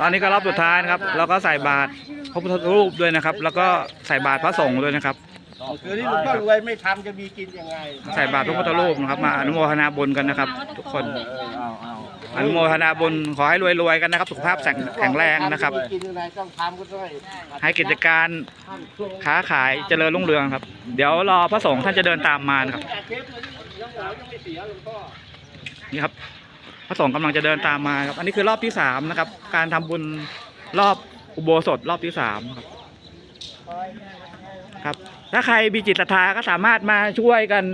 ตอนนี้ก็รอบสุดท้ายนะครับ แล้วก็ใส่บาตรพระพุทธรูปด้วยนะครับ แล้วก็ใส่บาตรพระสงฆ์ด้วยนะครับ คือที่หลวงพ่อรวยไม่ทำจะมีกินยังไงใส่บาตรพระพุทธรูปนะครับมาอนุโมทนาบุญกันนะครับ ทุกคนเอาเอาอนุโมทนาบุญขอให้รวยๆกันนะครับ สุขภาพแข็งแรงนะครับ กินยังไงต้องทำก็ด้วยให้กิจการค้าขายเจริญรุ่งเรืองครับ เดี๋ยวรอพระสงฆ์ท่านจะเดินตามมานะครับ นี่ครับ พระสงฆ์กำลังจะเดินตามมาครับ อันนี้คือรอบที่สามนะครับ การทำบุญรอบอุโบสถรอบที่สามครับครับ ถ้าใครมีจิตศรัทธาก็สามารถมาช่วยกัน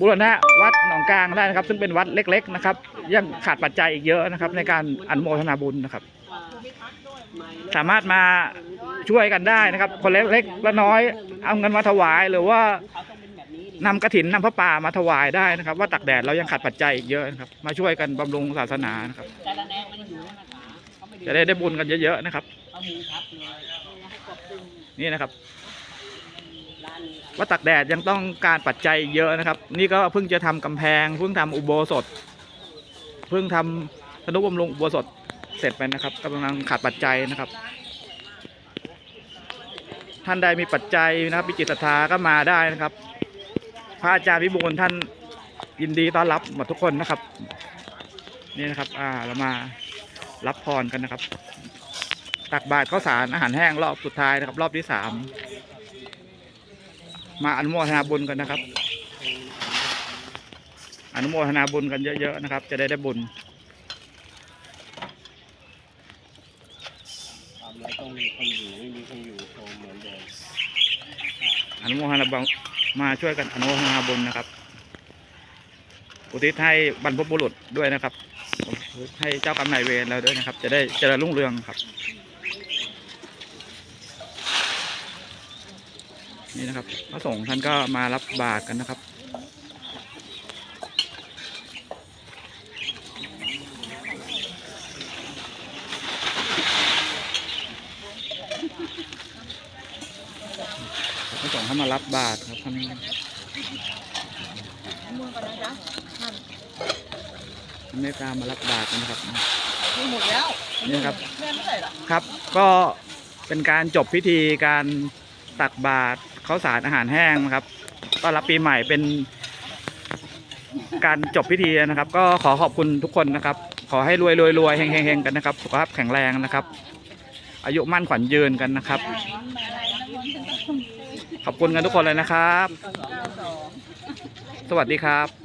บูรณะวัดหนองกลางได้นะครับ ซึ่งเป็นวัดเล็ก ๆ นะครับ ยังขาดปัจจัยอีกเยอะนะครับ ในการอนุโมทนาบุญนะครับ สามารถมาช่วยกันได้นะครับ คนเล็กๆและน้อยเอาเงินมาถวายหรือว่า นำกระถินนำพระป่ามาถวายได้นะครับ ว่าตักแดดเรายังขาดปัจจัยอีกเยอะนะครับ มาช่วยกันบำรุงศาสนานะครับจะได้ได้บุญกันเยอะๆนะครับนี่นะครับว่าตักแดดยังต้องการปัจจัยเยอะนะครับ นี่ก็เพิ่งจะทำกำแพง เพิ่งทำอุโบสถ เพิ่งทำธนุบำรุงอุโบสถเสร็จไปนะครับกำลังขาดปัจจัยนะครับ ท่านใดมีปัจจัยนะครับมีจิตศรัทธาก็มาได้นะครับ พระอาจารย์พิบูลท่านยินดีต้อนรับหมดทุกคนนะครับ นี่นะครับ อ่าเรามารับพรกันนะครับ ตักบาตรข้าวสารอาหารแห้งรอบสุดท้ายนะครับ รอบที่สามมาอนุโมทนาบุญกันนะครับ อนุโมทนาบุญกันเยอะๆนะครับ จะได้ได้บุญทำแล้วต้องมีคนอยู่ไม่มีคนอยู่โทมเหมือนเดิมอนุโมทนาบุญ มาช่วยกันอนุโมทนาบุญนะครับ อุทิศให้บรรพบุรุษด้วยนะครับให้เจ้ากรรมนายเวรเราด้วยนะครับ จะได้เจริญรุ่งเรืองครับ นี่นะครับ พระสงฆ์ท่านก็มารับบาตรกันนะครับ พระสงฆ์ท่านมารับบาตรครับท่านท่านเมตตามารับบาตรนะครับหมดแล้วนี่ครับเพื่อนเท่าไหร่ล่ะครับ ก็เป็นการจบพิธีการตักบาตรข้าวสารอาหารแห้งนะครับต้อนรับปีใหม่เป็น การจบพิธีนะครับ ก็ขอขอบคุณทุกคนนะครับ ขอให้รวยรวยรวยเฮงเฮงเฮงกันนะครับสุขภาพแข็งแรงนะครับ อายุมั่นขวัญยืนกันนะครับ ขอบคุณกันทุกคนเลยนะครับ สวัสดีครับ